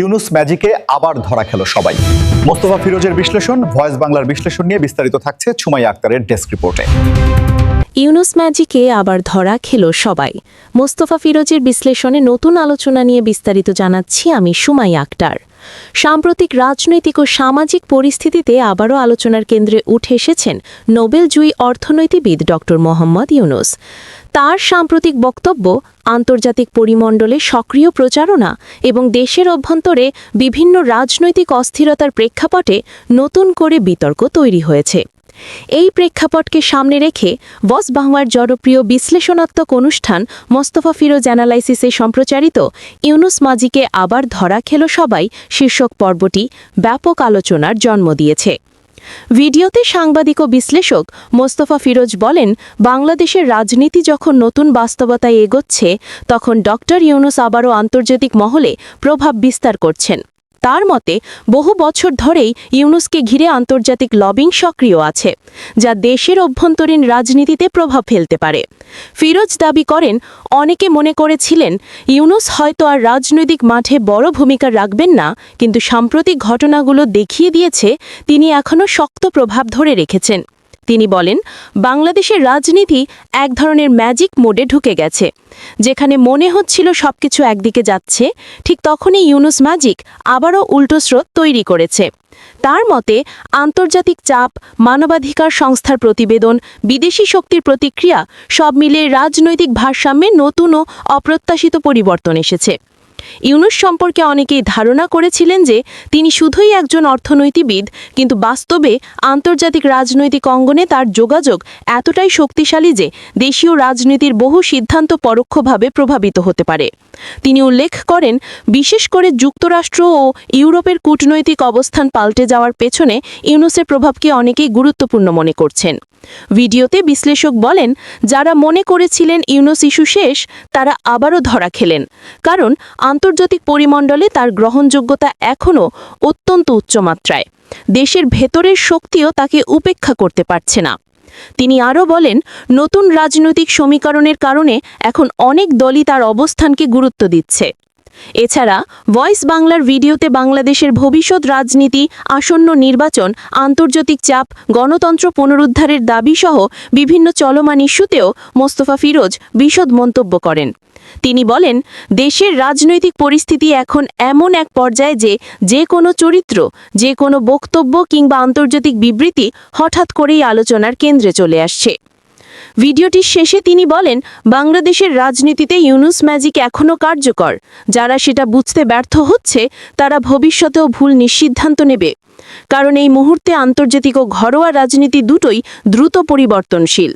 ইউনুস ম্যাজিকে আবার ধরা খেল সবাই। মোস্তফা ফিরোজের বিশ্লেষণ, ভয়েস বাংলার বিশ্লেষণ নিয়ে বিস্তারিত থাকছে ছুমাই আক্তারের ডেস্ক রিপোর্টে। ইউনুস ম্যাজিকে আবার ধরা খেল সবাই। মোস্তফা ফিরোজের বিশ্লেষণে নতুন আলোচনা নিয়ে বিস্তারিত জানাচ্ছি আমি সুমাই আক্তার। সাম্প্রতিক রাজনৈতিক ও সামাজিক পরিস্থিতিতে আবারও আলোচনার কেন্দ্রে উঠে এসেছেন নোবেলজয়ী অর্থনীতিবিদ ড. মোহাম্মদ ইউনুস। তার সাম্প্রতিক বক্তব্য, আন্তর্জাতিক পরিমণ্ডলে সক্রিয় প্রচারণা এবং দেশের অভ্যন্তরে বিভিন্ন রাজনৈতিক অস্থিরতার প্রেক্ষাপটে নতুন করে বিতর্ক তৈরি হয়েছে। এই প্রেক্ষাপটকে সামনে রেখে বস বাংলার জনপ্রিয় বিশ্লেষণাত্মক অনুষ্ঠান মোস্তফা ফিরোজ অ্যানালাইসিসে সম্প্রচারিত ইউনুস মাজিকে আবার ধরা খেল সবাই শীর্ষক পর্বটি ব্যাপক আলোচনার জন্ম দিয়েছে। ভিডিওতে সাংবাদিক ও বিশ্লেষক মোস্তফা ফিরোজ বলেন, বাংলাদেশের রাজনীতি যখন নতুন বাস্তবতায় এগোচ্ছে, তখন ডক্টর ইউনুস আবারও আন্তর্জাতিক মহলে প্রভাব বিস্তার করছেন। তার মতে, বহু বছর ধরেই ইউনুসকে ঘিরে আন্তর্জাতিক লবিং সক্রিয় আছে, যা দেশের অভ্যন্তরীণ রাজনীতিতে প্রভাব ফেলতে পারে। ফিরোজ দাবি করেন, অনেকে মনে করেছিলেন, ইউনুস হয়তো আর রাজনৈতিক মাঠে বড় ভূমিকা রাখবেন না, কিন্তু সাম্প্রতিক ঘটনাগুলো দেখিয়ে দিয়েছে, তিনি এখনও শক্ত প্রভাব ধরে রেখেছেন। তিনি বলেন, বাংলাদেশের রাজনীতি এক ধরনের ম্যাজিক মোডে ঢুকে গেছে। যেখানে মনে হচ্ছিল সবকিছু একদিকে যাচ্ছে, ঠিক তখনই ইউনুস ম্যাজিক আবারও উল্টো স্রোত তৈরি করেছে। তার মতে, আন্তর্জাতিক চাপ, মানবাধিকার সংস্থার প্রতিবেদন, বিদেশি শক্তির প্রতিক্রিয়া সব মিলিয়ে রাজনৈতিক ভারসাম্যে নতুন ও অপ্রত্যাশিত পরিবর্তন এসেছে। ইউনুস সম্পর্কে অনেকেই ধারণা করেছিলেন যে তিনি শুধুই একজন অর্থনৈতিবিদ, কিন্তু বাস্তবে আন্তর্জাতিক রাজনৈতিক অঙ্গনে তার যোগাযোগ এতটাই শক্তিশালী যে দেশীয় রাজনীতির বহু সিদ্ধান্ত পরোক্ষভাবে প্রভাবিত হতে পারে। তিনি উল্লেখ করেন, বিশেষ করে যুক্তরাষ্ট্র ও ইউরোপের কূটনৈতিক অবস্থান পাল্টে যাওয়ার পেছনে ইউনুসের প্রভাবকে অনেকেই গুরুত্বপূর্ণ মনে করছেন। ভিডিওতে বিশ্লেষক বলেন, যারা মনে করেছিলেন ইউনুস ইস্যু শেষ, তারা আবারও ধরা খেলেন, কারণ আন্তর্জাতিক পরিমণ্ডলে তার গ্রহণযোগ্যতা এখনও অত্যন্ত উচ্চমাত্রায়। দেশের ভেতরের শক্তিও তাকে উপেক্ষা করতে পারছে না। তিনি আরও বলেন, নতুন রাজনৈতিক সমীকরণের কারণে এখন অনেক দলই তার অবস্থানকে গুরুত্ব দিচ্ছে। এছাড়া, ভয়েস বাংলার ভিডিওতে বাংলাদেশের ভবিষ্যৎ রাজনীতি, আসন্ন নির্বাচন, আন্তর্জাতিক চাপ, গণতন্ত্র পুনরুদ্ধারের দাবিসহ বিভিন্ন চলমান ইস্যুতেও মোস্তফা ফিরোজ বিশদ মন্তব্য করেন। তিনি বলেন, দেশের রাজনৈতিক পরিস্থিতি এখন এমন এক পর্যায়ে যে যে কোনো চরিত্র, যে কোনো বক্তব্য কিংবা আন্তর্জাতিক বিবৃতি হঠাৎ করেই আলোচনার কেন্দ্রে চলে আসছে। ভিডিওটির শেষে তিনি বলেন, বাংলাদেশের রাজনীতিতে ইউনুস ম্যাজিক এখনও কার্যকর। যারা সেটা বুঝতে ব্যর্থ হচ্ছে, তারা ভবিষ্যতেও ভুল নিঃসিদ্ধান্ত নেবে। কারণ এই মুহূর্তে আন্তর্জাতিক ও ঘরোয়া রাজনীতি দুটোই দ্রুত পরিবর্তনশীল।